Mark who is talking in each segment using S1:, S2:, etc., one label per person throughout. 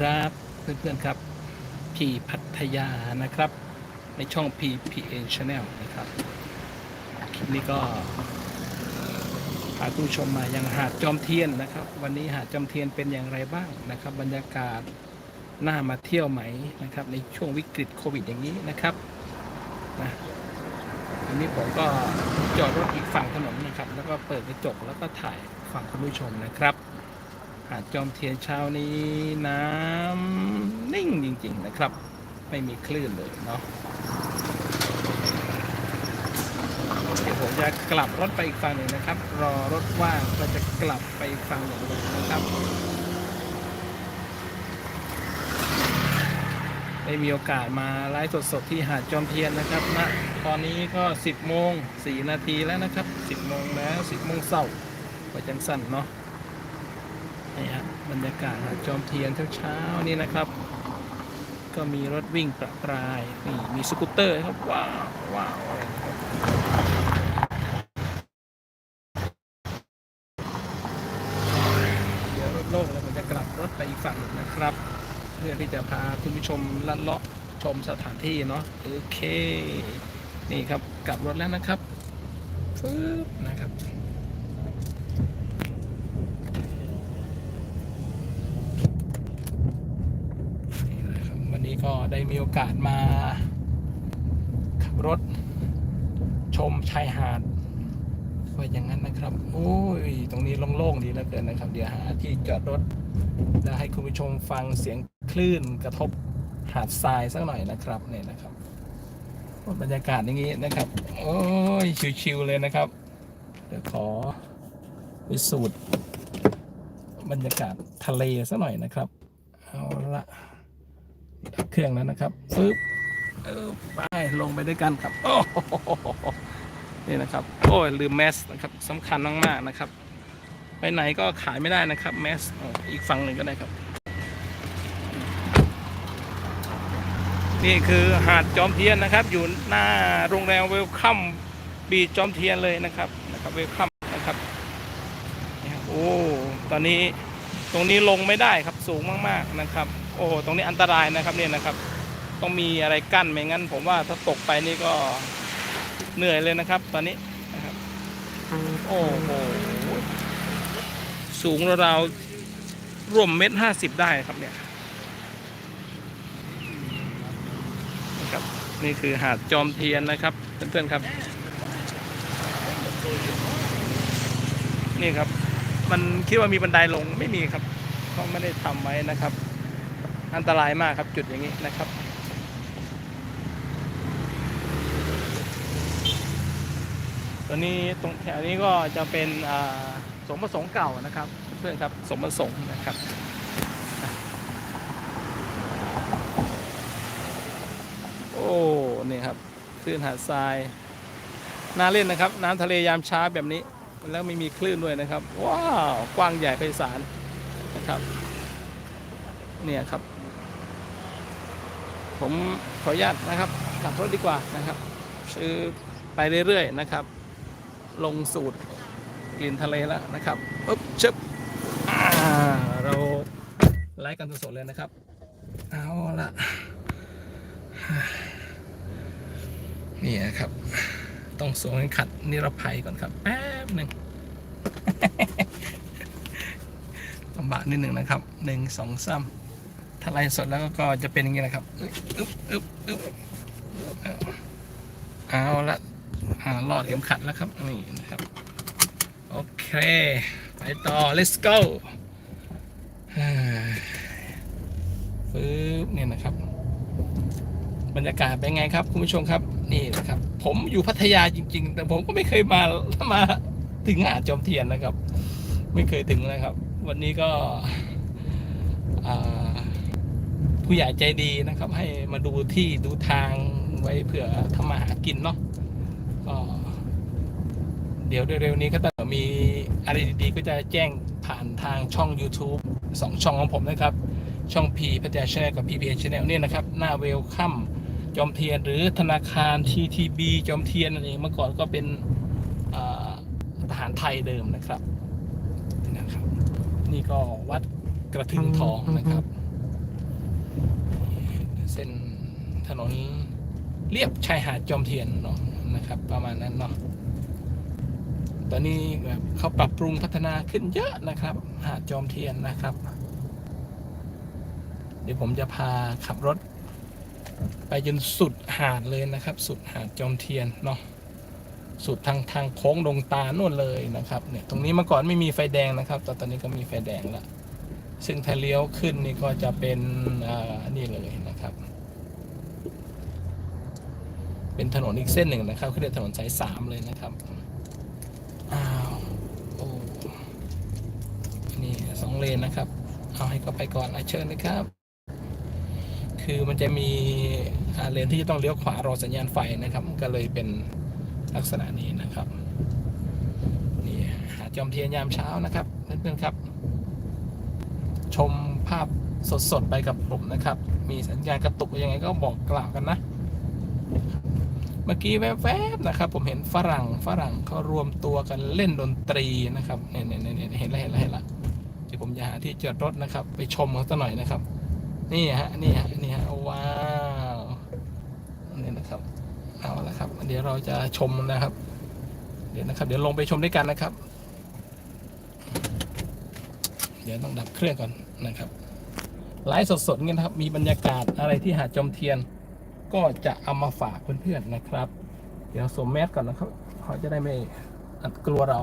S1: ครับเพื่อนๆครับพีพัทยานะครับ ในช่อง PPN Channel นะครับคลิปนี้ก็พาคุณผู้ชมมายังหาดจอมเทียนนะครับ วันนี้หาดจอมเทียนเป็นอย่างไรบ้างนะครับ บรรยากาศน่ามาเที่ยวไหมนะครับ ในช่วงวิกฤตโควิดอย่างนี้นะครับนะวันนี้ผมก็จอดรถอีกฝั่งถนนนะครับ แล้วก็เปิดกระจกแล้วก็ถ่ายฝั่งคุณผู้ชมนะครับ หาดจอมเทียนเช้านี้น้ำนิ่งจริง ๆ นะครับ ไม่มีคลื่นเลยเนาะเดี๋ยวผมจะกลับรถไปอีกฝั่งหนึ่งนะครับ รอรถว่างก็จะกลับไปอีกฝั่งหนึ่งเลยนะครับได้มีโอกาสมาไลฟ์สดๆที่หาดจอมเทียนนะครับณตอนนี้ก็ 10โมง4นาทีแล้วนะครับ 10โมงแล้ว 10โมงเศร้าไปจังสั้นเนาะ นี่ครับรรยากาศจอมเทียนเช้าๆนี่นะครับ ก็มีรถวิ่งประปรายนี่มีสกูตเตอร์ครับว้าวว้าวเดี๋ยวรถโล่งแล้วผมจะกลับรถไปอีกฝั่งหนึ่งนะครับ เพื่อที่จะพาคุณผู้ชมลัดเลาะชมสถานที่เนาะโอเค นี่ครับกลับรถแล้วนะครับปึ๊บนะครับ นี่นะครับวันนี้ ก็ได้มีโอกาสมา ขับรถชมชายหาดว่าอย่างนั้นนะครับ โอ้ย ตรงนี้โล่งๆดีเหลือเกินนะครับ เดี๋ยวหาที่จอดรถแล้วให้คุณผู้ชมฟังเสียงคลื่นกระทบหาดทรายสักหน่อยนะครับเนี่ยนะครับบรรยากาศอย่างนี้นะครับ โอ้ย ชิวๆเลยนะครับ เดี๋ยวขอไปสูตรบรรยากาศทะเลสักหน่อยนะครับ เอาละ ดับเครื่องแล้วนะครับฟึบเออไปลงไปด้วยกันครับ โอ้โหนี่นะครับ โอ้ยลืมแมสนะครับสำคัญมากๆนะครับ ไปไหนก็ขายไม่ได้นะครับแมสอีกฝั่งหนึ่งก็ได้ครับ นี่คือหาดจอมเทียนนะครับ อยู่หน้าโรงแรมเวลคัมบีจอมเทียนเลยนะครับนะครับเวลคัมนะครับโอ้ตอนนี้ตรงนี้ลงไม่ได้ครับสูงมากๆนะครับ โอ้โหตรงนี้อันตรายนะครับเนี่ยนะครับ ต้องมีอะไรกั้นไม่งั้น ผมว่าถ้าตกไปนี่ก็เหนื่อยเลยนะครับ ตอนนี้นะครับ โอ้โหสูงราวๆร่วมเมตรห้าสิบได้ครับเนี่ยนะครับนี่คือหาดจอมเทียนนะครับเพื่อนๆครับ นี่ครับ มันคิดว่ามีบันไดลงไม่มีครับเขาไม่ได้ทำไว้นะครับ อันตรายมากครับจุดอย่างนี้นะครับ ตัวนี้ตรงแถวนี้ก็จะเป็นสมประสงค์เก่านะครับ เพื่อนครับสมประสงค์นะครับโอ้นี่ครับคลื่นหาดทรายน่าเล่นนะครับ น้ำทะเลยามเช้าแบบนี้แล้วไม่มีคลื่นด้วยนะครับ ว้าว กว้างใหญ่ไพศาลนะครับ เนี่ยครับ ผมขออนุญาตนะครับกลับรถดีกว่านะครับ ซื้อไปเรื่อยๆนะครับ ลงสูตรกลิ่นทะเลแล้วนะครับปึ๊บชึบเราไลฟ์กันสดๆเลยนะครับ เอาละนี่นะครับ ต้องสวมข็มขัดนิรภัยก่อนครับ แป๊บหนึ่งลำบากนิดหนึ่งนะครับหนึ่งสองสาม ถ้าไลฟ์สดแล้วก็จะเป็นอย่างนี้นะครับอึ๊บอึ๊บอึ๊บอึ๊บเอาละอ่ารอดเข็มขัดแล้วครับ นี่นะครับ โอเค ไปต่อ let's go ปึ๊บเนี่ยนะครับ บรรยากาศเป็นไงครับ คุณผู้ชมครับ นี่นะครับ ผมอยู่พัทยาจริง ๆ แต่ผมก็ไม่เคยมามาถึงหาดจอมเทียนนะครับ ไม่เคยถึงนะครับ วันนี้ก็ ผู้ใหญ่ใจดีนะครับ ให้มาดูที่ดูทางไว้เผื่อทำมาหากินเนาะก็เดี๋ยวเร็วๆนี้ก็จะมีอะไรดีๆ ก็จะแจ้งผ่านทางช่อง YouTube สองช่องของผมนะครับ ช่อง P พัทยาชาแนลกับ p p n Channel เนี่ยนะครับ หน้าเวลคัมจอมเทียน หรือธนาคาร TTB จอมเทียนนั่นเองเมื่อก่อนก็เป็นอ่าทหารไทยเดิมนะครับนะครับ นี่ก็วัดกระทึงทองนะครับ เส้นถนนเรียบชายหาดจอมเทียนเนาะนะครับ ประมาณนั้นเนาะตอนนี้แบบเขาปรับปรุงพัฒนาขึ้นเยอะนะครับ หาดจอมเทียนนะครับ เดี๋ยวผมจะพาขับรถ ไปจนสุดหาดเลยนะครับ สุดหาดจอมเทียนเนาะสุดทางทางโค้งดงตาลนู่นเลยนะครับเนี่ยตรงนี้เมื่อก่อนไม่มีไฟแดงนะครับแต่ตอนนี้ก็มีไฟแดงแล้ว ซึ่งถ้าเลี้ยวขึ้นนี่ก็จะเป็นอ่านี่เลยนะครับ เป็นถนนอีกเส้นหนึ่งนะครับคือเรียกถนนสายสามเลยนะครับอ้าวโอ้นี่สองเลนนะครับ เอาให้เขาไปก่อนอาเชิญเลยครับ คือมันจะมีเลนที่จะต้องเลี้ยวขวารอสัญญาณไฟนะครับ ก็เลยเป็นลักษณะนี้นะครับนี่หาจอมเทียนยามเช้านะครับเพื่อนๆครับ มภาพสดๆ ไปกับผมนะครับ มีสัญญาณกระตุกยังไงก็บอกกล่าวกันนะ เมื่อกี้แวบๆนะครับ ผมเห็นฝรั่งฝรั่งเขารวมตัวกันเล่นดนตรีนะครับเนี่ยเนี่ยเนี่ยเห็นแล้วเห็นแล้วเห็นแล้วเดี๋ยวผมจะหาที่จอดรถนะครับ ไปชมเขาสักหน่อยนะครับ นี่ฮะนี่ฮะนี่ฮะว้าวนี่นะครับเอาละครับ เดี๋ยวเราจะชมนะครับ เดี๋ยวนะครับ เดี๋ยวลงไปชมด้วยกันนะครับ เดี๋ยวต้องดับเครื่องก่อนนะครับไลฟ์สดๆเงี้ยนะครับ มีบรรยากาศอะไรที่หาดจอมเทียน ก็จะเอามาฝากเพื่อนๆนะครับ เดี๋ยวสวมแมสก่อนนะครับเขาจะได้ไม่อัดกลัวเรา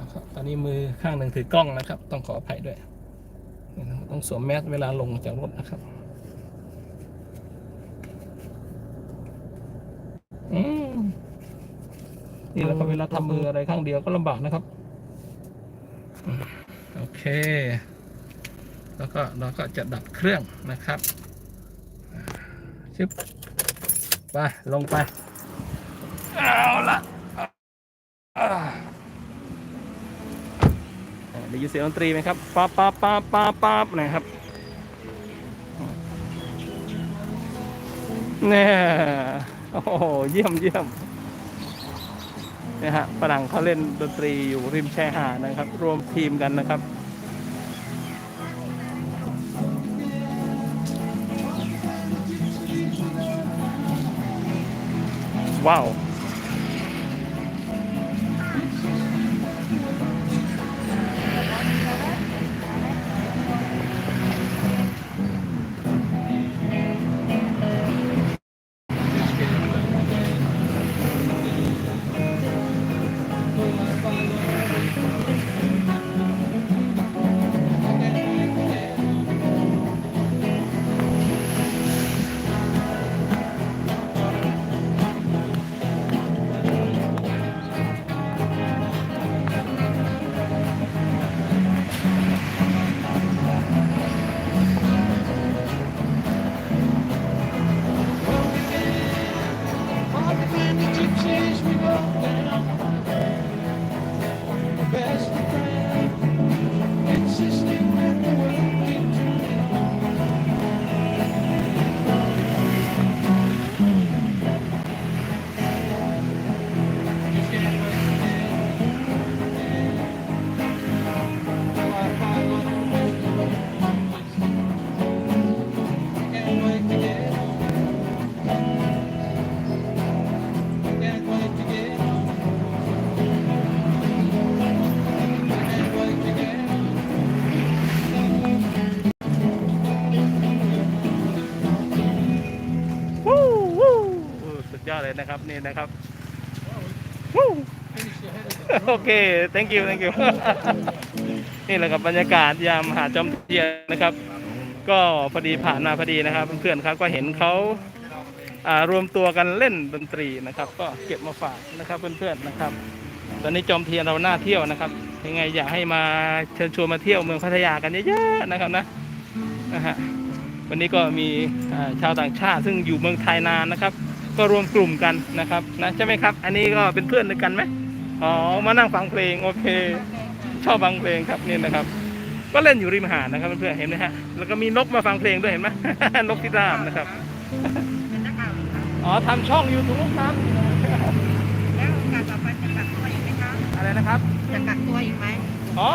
S1: นะครับตอนนี้มือข้างหนึ่งถือกล้องนะครับ ต้องขออภัยด้วย ต้องสวมแมสเวลาลงจากรถนะครับอืมนี่แหละครับเวลาทำมืออะไรข้างเดียวก็ลำบากนะครับ เค แล้วก็เราก็จะดับเครื่องนะครับชึบไปลงไป เอาละได้ยินเสียงดนตรีไหมครับป๊าป๊าป๊าป๊าป๊าบนะครับเนี่ยโอ้โหเยี่ยมเยี่ยมนี่ยฮะฝรั่งเขาเล่นดนตรีอยู่ริมชายหาดนะครับ รวมทีมกันนะครับ ว้ นะครับนี่นะครับวู้โอเค thank you thank you นี่แหละครับบรรยากาศยามหาดจอมเทียนนะครับ ก็พอดีผ่านมาพอดีนะครับเพื่อนๆครับก็เห็นเขาอ่ารวมตัวกันเล่นดนตรีนะครับ ก็เก็บมาฝากนะครับเพื่อนๆนะครับ ตอนนี้จอมเทียนเราหน้าเที่ยวนะครับยังไงอยากให้มาเชิญชวนมาเที่ยวเมืองพัทยากันเยอะๆนะครับนะนะฮะวันนี้ก็มีอ่าชาวต่างชาติซึ่งอยู่เมืองไทยนานนะครับ ก็รวมกลุ่มกันนะครับนะใช่ไหมครับ อันนี้ก็เป็นเพื่อนด้วยกันไหมอ๋อมานั่งฟังเพลงโอเค ชอบฟังเพลงครับนี่นะครับ ก็เล่นอยู่ริมหาดนะครับเพื่อนๆเห็นไหมฮะแล้วก็มีนกมาฟังเพลงด้วยเห็นไหมนกพิราบนะครับอ๋อทำช่อง YouTube ครับ
S2: แล้วโอกาสต่อไปจะกักตัวอีกไหมคะ
S1: อะไรนะครับ
S2: จะกักตัวอีกไหม
S1: อ๋อ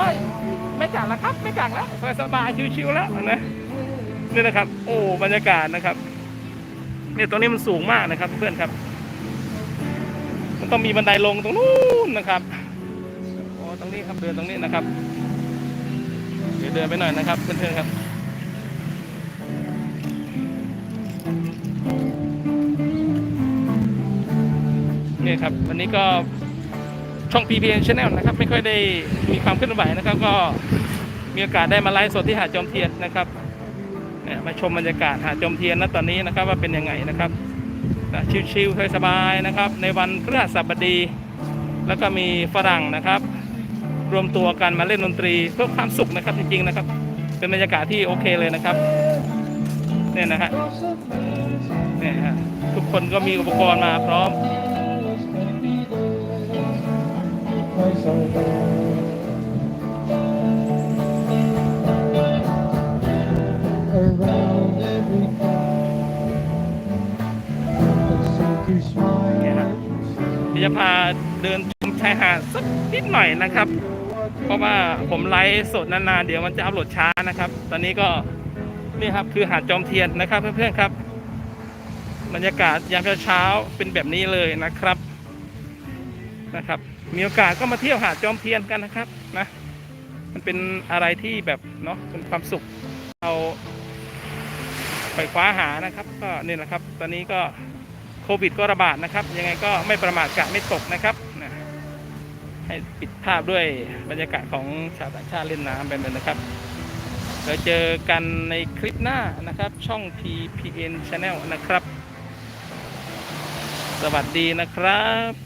S1: ไม่กักแล้วครับ ไม่กักแล้วสบายๆชิวๆแล้วนะนี่นะครับ โอ้บรรยากาศนะครับ เนี่ยตรงนี้มันสูงมากนะครับ เพื่อนครับ มันต้องมีบันไดลงตรงนู้นนะครับอ๋อตรงนี้ครับเดินตรงนี้นะครับ เดี๋ยวเดินไปหน่อยนะครับ เพื่อนๆครับเนี่ยครับวันนี้ก็ช่อง PPN Channel นะครับ ไม่ค่อยได้มีความเคลื่อนไหวนะครับ ก็มีโอกาสได้มาไลฟ์สดที่หาดจอมเทียนนะครับ เนี่ยมาชมบรรยากาศหาดจมเทียนณตอนนี้นะครับว่าเป็นยังไงนะครับนะชิลๆสบายๆนะครับ ในวันพฤหัสบดี แล้วก็มีฝรั่งนะครับ รวมตัวกันมาเล่นดนตรีเพื่อความสุขนะครับจริงๆนะครับ เป็นบรรยากาศที่โอเคเลยนะครับเนี่ยนะฮะเนี่ยฮะทุกคนก็มีอุปกรณ์มาพร้อม จะพาเดินชมชายหาดสักนิดหน่อยนะครับ เพราะว่าผมไลฟ์สดนานๆเดี๋ยวมันจะอัพโหลดช้านะครับ ตอนนี้ก็นี่ครับคือหาดจอมเทียนนะครับเพื่อนๆครับ บรรยากาศยามเช้าเป็นแบบนี้เลยนะครับนะครับ มีโอกาสก็มาเที่ยวหาดจอมเทียนกันนะครับนะมันเป็นอะไรที่แบบเนาะเป็นความสุขเราไปคว้าหานะครับ ก็นี่แหละครับ ตอนนี้ก็ โควิดก็ระบาดนะครับ ยังไงก็ไม่ประมาทกะไม่ตกนะครับนะให้ปิดภาพด้วยบรรยากาศของชาวต่างชาติเล่นน้ำไปเลยนะครับเราเจอกันในคลิปหน้านะครับ ช่อง TPN Channel นะครับ สวัสดีนะครับ